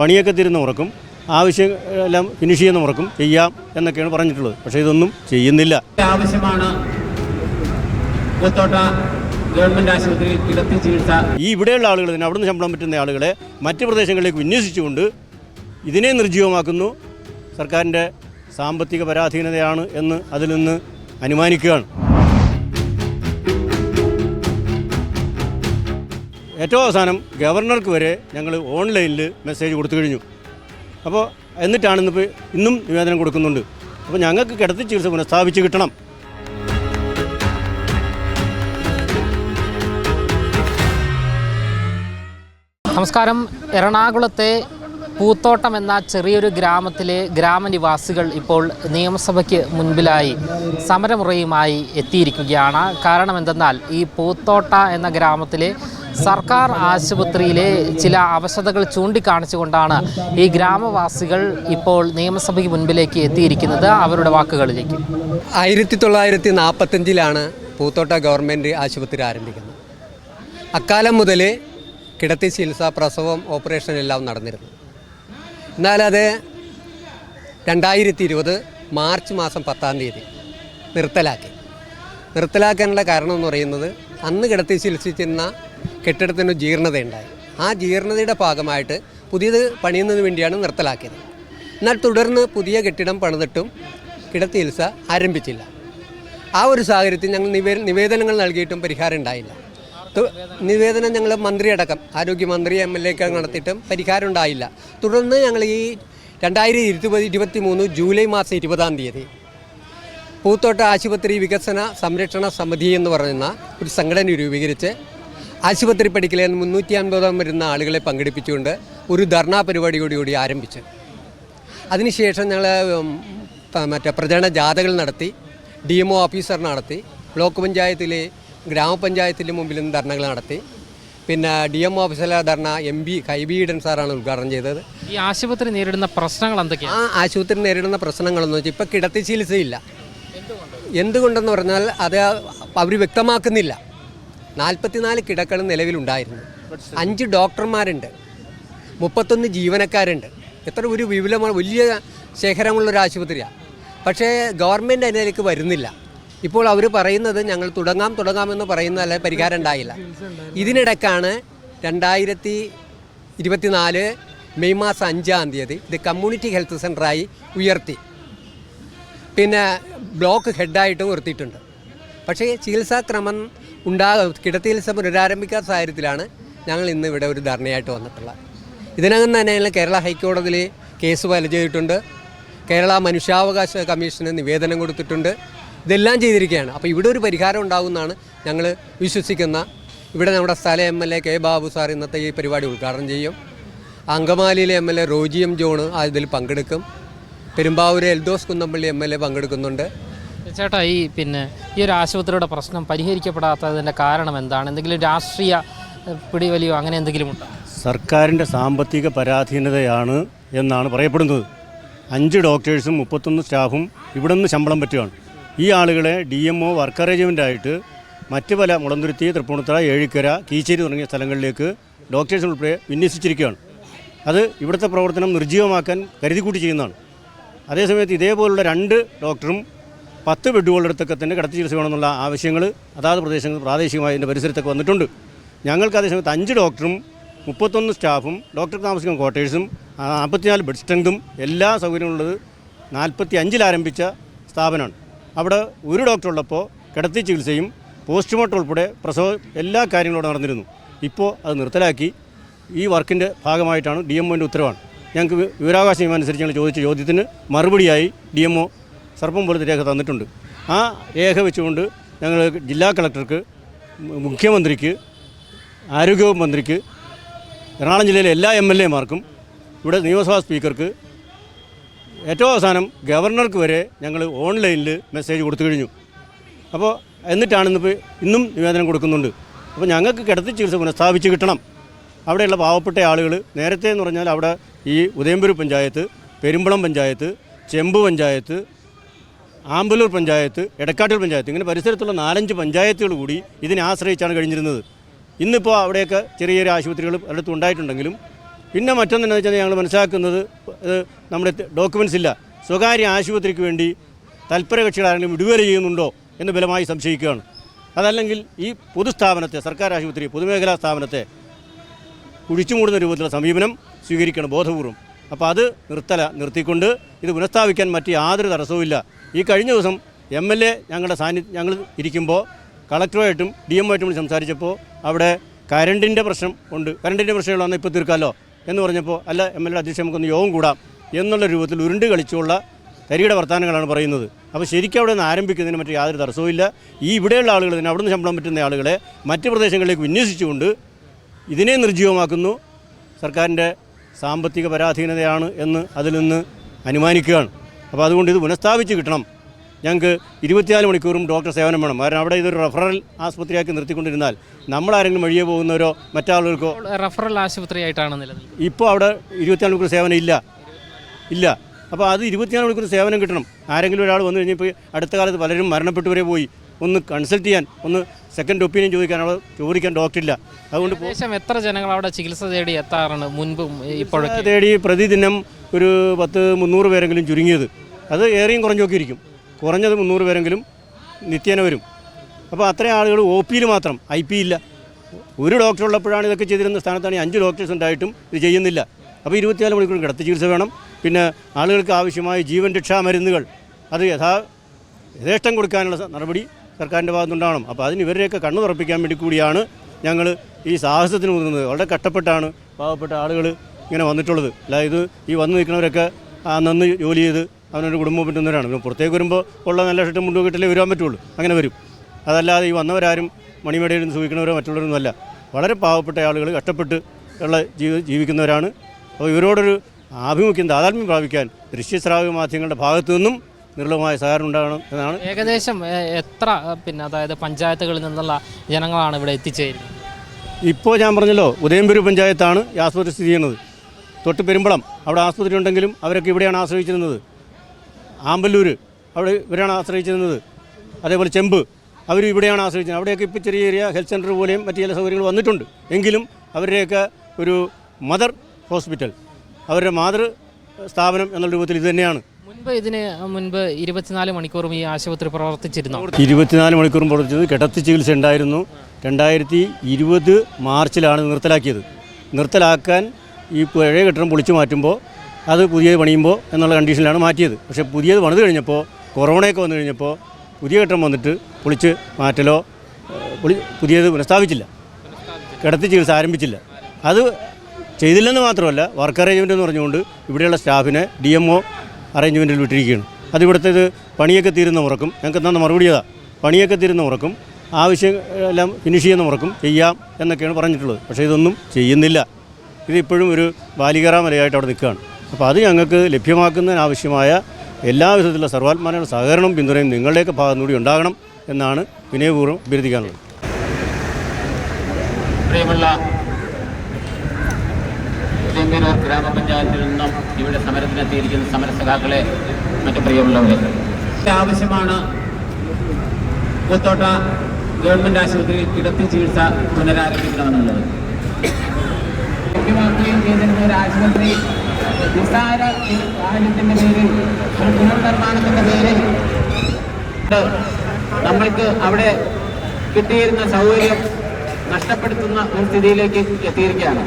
പണിയൊക്കെ തീരുന്ന ഉറക്കും. ആവശ്യം എല്ലാം ഫിനിഷ് ചെയ്യുന്ന ഉറക്കും. ചെയ്യാം എന്നൊക്കെയാണ് പറഞ്ഞിട്ടുള്ളത്. പക്ഷേ ഇതൊന്നും ചെയ്യുന്നില്ല. ആവശ്യമാണ് ആശുപത്രിയിൽ കിടത്തി ചികിത്സ. ഈ ഇവിടെയുള്ള ആളുകൾ തന്നെ അവിടുന്ന് ശമ്പളം പറ്റുന്ന ആളുകളെ മറ്റ് പ്രദേശങ്ങളിലേക്ക് വിന്യസിച്ചുകൊണ്ട് ഇതിനെ നിർജീവമാക്കുന്നു. സർക്കാരിന്റെ സാമ്പത്തിക പരാധീനതയാണ് എന്ന് അതിൽ നിന്ന് അനുമാനിക്കുകയാണ്. ഏറ്റവും അവസാനം ഗവർണർക്ക് വരെ ഞങ്ങൾ ഓൺലൈനിൽ മെസ്സേജ് കൊടുത്തു കഴിഞ്ഞു. അപ്പോൾ എന്നിട്ടാണ് ഇന്നിപ്പോൾ ഇന്നും നിവേദനം കൊടുക്കുന്നുണ്ട്. അപ്പോൾ ഞങ്ങൾക്ക് കിടത്തി ചികിത്സ പുനഃസ്ഥാപിച്ച് കിട്ടണം. നമസ്കാരം. എറണാകുളത്തെ പൂത്തോട്ടം എന്ന ചെറിയൊരു ഗ്രാമത്തിലെ ഗ്രാമനിവാസികൾ ഇപ്പോൾ നിയമസഭയ്ക്ക് മുൻപിലായി സമരമുറയുമായി എത്തിയിരിക്കുകയാണ്. കാരണം എന്തെന്നാൽ ഈ പൂത്തോട്ട എന്ന ഗ്രാമത്തിലെ സർക്കാർ ആശുപത്രിയിലെ ചില അവശതകൾ ചൂണ്ടിക്കാണിച്ചുകൊണ്ടാണ് ഈ ഗ്രാമവാസികൾ ഇപ്പോൾ നിയമസഭയ്ക്ക് മുൻപിലേക്ക് എത്തിയിരിക്കുന്നത്. അവരുടെ വാക്കുകളിലേക്ക്. ആയിരത്തി തൊള്ളായിരത്തി നാൽപ്പത്തഞ്ചിലാണ് പൂത്തോട്ട ഗവൺമെന്റ് ആശുപത്രി ആരംഭിക്കുന്നത്. അക്കാലം മുതൽ കിടത്തി ചികിത്സ പ്രസവം ഓപ്പറേഷൻ എല്ലാം നടന്നിരുന്നു. എന്നാലത് രണ്ടായിരത്തി ഇരുപത് മാർച്ച് മാസം പത്താം തീയതി നിർത്തലാക്കി. നിർത്തലാക്കാനുള്ള കാരണം എന്ന് പറയുന്നത് അന്ന് കിടത്തി ചികിത്സിച്ചിരുന്ന കെട്ടിടത്തിന് ജീർണതയുണ്ടായി. ആ ജീർണതയുടെ ഭാഗമായിട്ട് പുതിയത് പണിയുന്നതിന് വേണ്ടിയാണ് നിർത്തലാക്കിയത്. എന്നാൽ തുടർന്ന് പുതിയ കെട്ടിടം പണിതിട്ടും കിടത്തി ചികിത്സ ആരംഭിച്ചില്ല. ആ ഒരു സാഹചര്യത്തിൽ ഞങ്ങൾ നിവേ നിവേദനങ്ങൾ നൽകിയിട്ടും പരിഹാരം ഉണ്ടായില്ല. നിവേദനം ഞങ്ങൾ മന്ത്രിയടക്കം ആരോഗ്യമന്ത്രി എം എൽ എക്ക് നടത്തിയിട്ടും പരിഹാരം ഉണ്ടായില്ല. തുടർന്ന് ഞങ്ങൾ ഈ രണ്ടായിരത്തി ഇരുപത് ഇരുപത്തി മൂന്ന് ജൂലൈ മാസം ഇരുപതാം തീയതി പൂത്തോട്ട ആശുപത്രി വികസന സംരക്ഷണ സമിതി എന്ന് പറയുന്ന ഒരു സംഘടന രൂപീകരിച്ച് ആശുപത്രി പഠിക്കലെ മുന്നൂറ്റി അൻപതോളം വരുന്ന ആളുകളെ പങ്കെടുപ്പിച്ചുകൊണ്ട് ഒരു ധർണാ പരിപാടിയോടുകൂടി ആരംഭിച്ചു. അതിനുശേഷം ഞങ്ങൾ മറ്റേ പ്രചരണ ജാഥകൾ നടത്തി ഡി എം ഒ ഓഫീസർ നടത്തി ബ്ലോക്ക് പഞ്ചായത്തിലെ ഗ്രാമപഞ്ചായത്തിന്റെ മുമ്പിലും ധർണകൾ നടത്തി. പിന്നെ ഡി എം ഓഫീസിലെ ധർണ എം പി ഹൈബീഡൻ സാറാണ് ഉദ്ഘാടനം ചെയ്തത്. ഈ ആശുപത്രി നേരിടുന്ന പ്രശ്നങ്ങൾ എന്തൊക്കെയാണ് ആ ആശുപത്രി നേരിടുന്ന പ്രശ്നങ്ങളെന്ന് വെച്ചാൽ ഇപ്പോൾ കിടത്തി ചികിത്സയില്ല. എന്തുകൊണ്ടെന്ന് പറഞ്ഞാൽ അത് അവർ വ്യക്തമാക്കുന്നില്ല. നാൽപ്പത്തിനാല് കിടക്കൾ നിലവിലുണ്ടായിരുന്നു. അഞ്ച് ഡോക്ടർമാരുണ്ട്. മുപ്പത്തൊന്ന് ജീവനക്കാരുണ്ട്. എത്ര ഒരു വിപുലമായ വലിയ ശേഖരമുള്ള ഒരു ആശുപത്രിയാണ് പക്ഷേ ഗവൺമെന്റ് അതിലേക്ക് വരുന്നില്ല. ഇപ്പോൾ അവർ പറയുന്നത് ഞങ്ങൾ തുടങ്ങാം തുടങ്ങാമെന്ന് പറയുന്നതല്ല പരിഹാരം ഉണ്ടായില്ല. ഇതിനിടക്കാണ് രണ്ടായിരത്തി ഇരുപത്തിനാല് മെയ് മാസം അഞ്ചാം തീയതി ഇത് കമ്മ്യൂണിറ്റി ഹെൽത്ത് സെന്ററായി ഉയർത്തി. പിന്നെ ബ്ലോക്ക് ഹെഡായിട്ടും ഉയർത്തിയിട്ടുണ്ട്. പക്ഷേ ചികിത്സാക്രമം ഉണ്ടാ കിടത്തി ചികിത്സ പുനരാരംഭിക്കാത്ത സാഹചര്യത്തിലാണ് ഞങ്ങൾ ഇന്ന് ഇവിടെ ഒരു ധർണയായിട്ട് വന്നിട്ടുള്ളത്. ഇതിനകം തന്നെ കേരള ഹൈക്കോടതിയിൽ കേസ് ഫയൽ ചെയ്തിട്ടുണ്ട്. കേരള മനുഷ്യാവകാശ കമ്മീഷന് നിവേദനം കൊടുത്തിട്ടുണ്ട്. ഇതെല്ലാം ചെയ്തിരിക്കുകയാണ്. അപ്പോൾ ഇവിടെ ഒരു പരിഹാരം ഉണ്ടാകുമെന്നാണ് ഞങ്ങൾ വിശ്വസിക്കുന്ന ഇവിടെ നമ്മുടെ സ്ഥല M L A K Babu sir ഇന്നത്തെ ഈ പരിപാടി ഉദ്ഘാടനം ചെയ്യും. അങ്കമാലിയിലെ M L A Roji M John ഇതിൽ പങ്കെടുക്കും. Perumbavoor Eldhose Kunnappilly M L A പങ്കെടുക്കുന്നുണ്ട്. ചേട്ടാ ഈ പിന്നെ ഈ ഒരു ആശുപത്രിയുടെ പ്രശ്നം പരിഹരിക്കപ്പെടാത്തതിന്റെ കാരണം എന്താണ്? എന്തെങ്കിലും രാഷ്ട്രീയ പിടിവലിയോ അങ്ങനെ എന്തെങ്കിലും ഉണ്ടോ? സർക്കാരിന്റെ സാമ്പത്തിക പരാധീനതയാണ് എന്നാണ് പറയപ്പെടുന്നത്. അഞ്ച് ഡോക്ടേഴ്സും മുപ്പത്തൊന്ന് സ്റ്റാഫും ഇവിടെ നിന്ന് ശമ്പളം പറ്റുകയാണ്. ഈ ആളുകളെ ഡി എം ഒ വർക്ക് അറേഞ്ച്മെന്റായിട്ട് മറ്റ് പല മുളന്തുരുത്തി തൃപ്പൂണിത്തറ ഏഴിക്കര കീച്ചേരി തുടങ്ങിയ സ്ഥലങ്ങളിലേക്ക് ഡോക്ടേഴ്സ് ഉൾപ്പെടെ വിന്യസിച്ചിരിക്കുകയാണ്. അത് ഇവിടുത്തെ പ്രവർത്തനം നിർജീവമാക്കാൻ കരുതിക്കൂട്ടി ചെയ്യുന്നതാണ്. അതേസമയത്ത് ഇതേപോലുള്ള രണ്ട് ഡോക്ടറും പത്ത് ബെഡുകളുടെ അടുത്തൊക്കെ തന്നെ കിടത്തി ചികിത്സ വേണമെന്നുള്ള ആവശ്യങ്ങൾ അതാത് പ്രദേശങ്ങൾ പ്രാദേശികമായി അതിന്റെ പരിസരത്തൊക്കെ വന്നിട്ടുണ്ട്. ഞങ്ങൾക്ക് അതേസമയത്ത് അഞ്ച് ഡോക്ടറും മുപ്പത്തൊന്ന് സ്റ്റാഫും ഡോക്ടർ താമസിക്കുന്ന ക്വാർട്ടേഴ്സും നാൽപ്പത്തിനാല് ബെഡ് സ്ട്രെങ്തും എല്ലാ സൗകര്യമുള്ളത് നാൽപ്പത്തി അഞ്ചിലാരംഭിച്ച സ്ഥാപനമാണ്. അവിടെ ഒരു ഡോക്ടർ ഉള്ളപ്പോൾ കിടത്തി ചികിത്സയും പോസ്റ്റ്മോർട്ടം ഉൾപ്പെടെ പ്രസവ എല്ലാ കാര്യങ്ങളും നടന്നിരുന്നു. ഇപ്പോൾ അത് നിർത്തലാക്കി ഈ വർക്കിന്റെ ഭാഗമായിട്ടാണ് ഡി എം ഒന്റെ ഉത്തരവാണ്. ഞങ്ങൾക്ക് വിവരാവകാശം അനുസരിച്ച് ഞങ്ങൾ ചോദിച്ച ചോദ്യത്തിന് മറുപടിയായി ഡി എം ഒ സർപ്പം പോലത്തെ രേഖ തന്നിട്ടുണ്ട്. ആ രേഖ വെച്ചുകൊണ്ട് ഞങ്ങൾ ജില്ലാ കളക്ടർക്ക് മുഖ്യമന്ത്രിക്ക് ആരോഗ്യവകുപ്പ് മന്ത്രിക്ക് എറണാകുളം ജില്ലയിലെ എല്ലാ എം എൽ എമാർക്കും ഇവിടെ നിയമസഭാ സ്പീക്കർക്ക് ഏറ്റവും അവസാനം ഗവർണർക്ക് വരെ ഞങ്ങൾ ഓൺലൈനിൽ മെസ്സേജ് കൊടുത്തു കഴിഞ്ഞു. അപ്പോൾ എന്നിട്ടാണ് ഇന്നിപ്പോൾ ഇന്നും നിവേദനം കൊടുക്കുന്നുണ്ട്. അപ്പോൾ ഞങ്ങൾക്ക് കിടത്തി ചികിത്സ പുനഃസ്ഥാപിച്ച് കിട്ടണം. അവിടെയുള്ള പാവപ്പെട്ട ആളുകൾ നേരത്തെ എന്ന് പറഞ്ഞാൽ അവിടെ ഈ ഉദയംപുരി പഞ്ചായത്ത് പെരുമ്പളം പഞ്ചായത്ത് ചെമ്പ് പഞ്ചായത്ത് ആമ്പലൂർ പഞ്ചായത്ത് എടക്കാട്ടൂർ പഞ്ചായത്ത് ഇങ്ങനെ പരിസരത്തുള്ള നാലഞ്ച് പഞ്ചായത്തുകൾ കൂടി ഇതിനെ ആശ്രയിച്ചാണ് കഴിഞ്ഞിരുന്നത്. ഇന്നിപ്പോൾ അവിടെയൊക്കെ ചെറിയ ചെറിയ ആശുപത്രികൾ പലയിടത്തും ഉണ്ടായിട്ടുണ്ടെങ്കിലും പിന്നെ മറ്റൊന്നെന്ന് വെച്ചാൽ ഞങ്ങൾ മനസ്സിലാക്കുന്നത് നമ്മുടെ ഡോക്യുമെൻസ് ഇല്ല. സ്വകാര്യ ആശുപത്രിക്ക് വേണ്ടി തൽപര കക്ഷികളാരെങ്കിലും വിടുവല ചെയ്യുന്നുണ്ടോ എന്ന് ബലമായി സംശയിക്കുകയാണ്. അതല്ലെങ്കിൽ ഈ പൊതുസ്ഥാപനത്തെ സർക്കാർ ആശുപത്രി പൊതുമേഖലാ സ്ഥാപനത്തെ കുഴിച്ചുമൂടുന്ന രൂപത്തിലുള്ള സമീപനം സ്വീകരിക്കണം ബോധപൂർവം. അപ്പോൾ അത് നിർത്തല നിർത്തിക്കൊണ്ട് ഇത് പുനഃസ്ഥാപിക്കാൻ മറ്റ് യാതൊരു തടസ്സവുമില്ല. ഈ കഴിഞ്ഞ ദിവസം എം എൽ എ ഞങ്ങളുടെ സാന്നി ഞങ്ങൾ ഇരിക്കുമ്പോൾ കളക്ടറുമായിട്ടും ഡി എമ്മുമായിട്ടും സംസാരിച്ചപ്പോൾ അവിടെ കരണ്ടിന്റെ പ്രശ്നം ഉണ്ട്. കരണ്ടിന്റെ പ്രശ്നങ്ങൾ വന്നാൽ ഇപ്പോൾ തീർക്കാമല്ലോ എന്ന് പറഞ്ഞപ്പോൾ അല്ല എം എൽ എ അധ്യക്ഷൻ നമുക്കൊന്ന് യോഗം കൂടാം എന്നുള്ള രൂപത്തിൽ ഉരുണ്ട് കളിച്ചുള്ള തരിയുടെ വർത്തമാനങ്ങളാണ് പറയുന്നത്. അപ്പോൾ ശരിക്കും അവിടെ നിന്ന് ആരംഭിക്കുന്നതിന് മറ്റു യാതൊരു തടസ്സവും ഇല്ല. ഈ ഇവിടെയുള്ള ആളുകൾ തന്നെ അവിടെ നിന്ന് ശമ്പളം പറ്റുന്ന ആളുകളെ മറ്റ് പ്രദേശങ്ങളിലേക്ക് വിന്യസിച്ചുകൊണ്ട് ഇതിനെ നിർജീവമാക്കുന്നു. സർക്കാരിന്റെ സാമ്പത്തിക പരാധീനതയാണ് എന്ന് അതിൽ നിന്ന് അനുമാനിക്കുകയാണ്. അപ്പോൾ അതുകൊണ്ട് ഇത് പുനഃസ്ഥാപിച്ച് കിട്ടണം. ഞങ്ങൾക്ക് ഇരുപത്തിനാല് മണിക്കൂറും ഡോക്ടർ സേവനം വേണം. കാരണം അവിടെ ഇതൊരു റഫറൽ ആശുപത്രിയാക്കി നിർത്തിക്കൊണ്ടിരുന്നാൽ നമ്മളാരെങ്കിലും വഴിയെ പോകുന്നവരോ മറ്റാളുകൾക്കോ റഫറൽ ആശുപത്രിയായിട്ടാണ് നിലനിൽക്കുന്നത്. ഇപ്പോൾ അവിടെ ഇരുപത്തിനാല് മണിക്കൂർ സേവനം ഇല്ല. ഇല്ല. അപ്പോൾ അത് ഇരുപത്തിനാല് മണിക്കൂർ സേവനം കിട്ടണം. ആരെങ്കിലും ഒരാൾ വന്നു കഴിഞ്ഞപ്പോൾ അടുത്ത കാലത്ത് പലരും മരണപ്പെട്ടവരെ പോയി. ഒന്ന് കൺസൾട്ട് ചെയ്യാൻ ഒന്ന് സെക്കൻഡ് ഒപ്പീനിയൻ ചോദിക്കാൻ അവിടെ ചോദിക്കാൻ ഡോക്ടറില്ല അതുകൊണ്ട് ഏകദേശം എത്ര ജനങ്ങൾ അവിടെ ചികിത്സ തേടി എത്താറുണ്ട് മുൻപും ഇപ്പോഴും തേടി പ്രതിദിനം ഒരു പത്ത് മുന്നൂറ് പേരെങ്കിലും ചുരുങ്ങിയത്. അത് ഏറെയും കുറഞ്ഞൊക്കെ ഇരിക്കും കുറഞ്ഞത് മുന്നൂറ് പേരെങ്കിലും നിത്യേന വരും. അപ്പോൾ അത്രയും ആളുകൾ ഒ പിയിൽ മാത്രം ഐ പി ഇല്ല. ഒരു ഡോക്ടർ ഉള്ളപ്പോഴാണ് ഇതൊക്കെ ചെയ്തിരുന്ന സ്ഥാനത്താണ്. ഈ അഞ്ച് ഡോക്ടേഴ്സ് ഉണ്ടായിട്ടും ഇത് ചെയ്യുന്നില്ല. അപ്പോൾ ഇരുപത്തിനാല് മണിക്കൂർ കിടത്തി ചികിത്സ വേണം. പിന്നെ ആളുകൾക്ക് ആവശ്യമായ ജീവൻ രക്ഷാ മരുന്നുകൾ. അത് യഥാ യഥേഷ്ടം കൊടുക്കാനുള്ള നടപടി സർക്കാരിന്റെ ഭാഗത്തുനിന്നുണ്ടാവണം. അപ്പോൾ അതിന് ഇവരെയൊക്കെ കണ്ണു തുറപ്പിക്കാൻ വേണ്ടി കൂടിയാണ് ഞങ്ങൾ ഈ സാഹസത്തിന് മുതിർന്നത്. വളരെ കഷ്ടപ്പെട്ടാണ് പാവപ്പെട്ട ആളുകൾ ഇങ്ങനെ വന്നിട്ടുള്ളത്. അല്ല ഇത് ഈ വന്നു നിൽക്കുന്നവരൊക്കെ നന്ന് ജോലി ചെയ്ത് അവനൊരു കുടുംബം പറ്റുന്നവരാണ് പിന്നെ പുറത്തേക്ക് വരുമ്പോൾ ഉള്ള നല്ല ഷർട്ടും മുണ്ടും കിട്ടലേ വരാൻ പറ്റുള്ളൂ. അങ്ങനെ വരും. അതല്ലാതെ ഈ വന്നവരാരും മണിമേടയിൽ നിന്ന് സൂക്ഷിക്കുന്നവരോ മറ്റുള്ളവരൊന്നുമല്ല വളരെ പാവപ്പെട്ട ആളുകൾ കഷ്ടപ്പെട്ട് ഉള്ള ജീവി ജീവിക്കുന്നവരാണ്. അപ്പോൾ ഇവരോടൊരു ആഭിമുഖ്യം താതാത്മ്യം പ്രാപിക്കാൻ ദൃശ്യശ്രാവ്യ മാധ്യമങ്ങളുടെ ഭാഗത്തു നിന്നും നിർലഭമായ സഹകരണം ഉണ്ടാകണം എന്നാണ് ഏകദേശം എത്ര പിന്നെ അതായത് പഞ്ചായത്തുകളിൽ നിന്നുള്ള ജനങ്ങളാണ് ഇവിടെ എത്തിച്ചേരുന്നത്? ഇപ്പോൾ ഞാൻ പറഞ്ഞല്ലോ ഉദയംപുരം പഞ്ചായത്താണ് ഈ ആസ്പത്രി സ്ഥിതി ചെയ്യുന്നത്. തൊട്ട് പെരുമ്പളം അവിടെ ആസ്പത്രി ഉണ്ടെങ്കിലും അവരൊക്കെ ഇവിടെയാണ് ആശ്രയിച്ചിരുന്നത്. ആമ്പല്ലൂർ അവിടെ ഇവരാണ് ആശ്രയിച്ചിരുന്നത്. അതേപോലെ ചെമ്പ് അവർ ഇവിടെയാണ് ആശ്രയിച്ചത് അവിടെയൊക്കെ ഇപ്പോൾ ചെറിയ ചെറിയ ഹെൽത്ത് സെന്റർ പോലെയും മറ്റു ചില സൗകര്യങ്ങൾ വന്നിട്ടുണ്ട്. എങ്കിലും അവരുടെയൊക്കെ ഒരു മദർ ഹോസ്പിറ്റൽ അവരുടെ മാതൃ സ്ഥാപനം എന്നുള്ള രൂപത്തിൽ ഇത് തന്നെയാണ്. മുൻപ് ഇതിന് മുൻപ് ഇരുപത്തിനാല് മണിക്കൂറും ഈ ആശുപത്രി പ്രവർത്തിച്ചിരുന്നു? ഇരുപത്തിനാല് മണിക്കൂറും പ്രവർത്തിച്ചത് കിടത്തി ചികിത്സ ഉണ്ടായിരുന്നു. രണ്ടായിരത്തി ഇരുപത് മാർച്ചിലാണ് നിർത്തലാക്കിയത്. നിർത്തലാക്കാൻ ഈ പഴയ കെട്ടിടം പൊളിച്ചു മാറ്റുമ്പോൾ അത് പുതിയത് പണിയുമ്പോൾ എന്നുള്ള കണ്ടീഷനിലാണ് മാറ്റിയത്. പക്ഷേ പുതിയത് പണിത് കഴിഞ്ഞപ്പോൾ കൊറോണയൊക്കെ വന്നു കഴിഞ്ഞപ്പോൾ പുതിയ കെട്ടിടം വന്നിട്ട് പൊളിച്ച് മാറ്റലോ പുതിയത് പുനഃസ്ഥാപിച്ചില്ല. കിടത്തി ചികിത്സ ആരംഭിച്ചില്ല. അത് ചെയ്തില്ലെന്ന് മാത്രമല്ല വർക്ക് അറേഞ്ച്മെന്റ് എന്ന് പറഞ്ഞുകൊണ്ട് ഇവിടെയുള്ള സ്റ്റാഫിനെ ഡി എം അറേഞ്ച്മെന്റിൽ വിട്ടിരിക്കുകയാണ്. അത് ഇവിടുത്തെ ഇത് പണിയൊക്കെ തീരുന്ന മുറക്കും ഞങ്ങൾക്ക് തന്ന മറുപടി അതാ. പണിയൊക്കെ തീരുന്ന മുറക്കും ആവശ്യം എല്ലാം ഫിനിഷ് ചെയ്യുന്ന മുറക്കും ചെയ്യാം എന്നൊക്കെയാണ് പറഞ്ഞിട്ടുള്ളത്. പക്ഷേ ഇതൊന്നും ചെയ്യുന്നില്ല. ഇതിപ്പോഴും ഒരു ബാലികറാമലയായിട്ട് അവിടെ നിൽക്കുകയാണ്. അപ്പോൾ അത് ഞങ്ങൾക്ക് ലഭ്യമാക്കുന്നതിനാവശ്യമായ എല്ലാ വിധത്തിലുള്ള സർവാത്മാനയുടെ സഹകരണവും പിന്തുണയും നിങ്ങളുടെയൊക്കെ ഭാഗം കൂടി ഉണ്ടാകണം എന്നാണ് വിനയപൂർവം അഭ്യർത്ഥിക്കാനുള്ളത്. പ്രിയമുള്ള ചെമ്പേരൂർ ഗ്രാമപഞ്ചായത്തിൽ നിന്നും ഇവിടെ സമരത്തിനെത്തിയിരിക്കുന്ന സമരസഖാക്കളെ മറ്റു പ്രിയമുള്ളവരെ. ആവശ്യമാണ് പുത്തോട്ട ഗവൺമെന്റ് ആശുപത്രിയിൽ കിടത്തി ചികിത്സ പുനരാരംഭിക്കണമെന്നുള്ളത്. ലഭ്യമാക്കുകയും ചെയ്തിരുന്ന ഒരു ആശുപത്രി നിസ്സാര കാര്യത്തിന്റെ പേരിൽ ഒരു പുനർനിർമ്മാണത്തിന്റെ പേരിൽ നമ്മൾക്ക് അവിടെ കിട്ടിയിരുന്ന സൗകര്യം നഷ്ടപ്പെടുത്തുന്ന ഒരു സ്ഥിതിയിലേക്ക് എത്തിയിരിക്കുകയാണ്.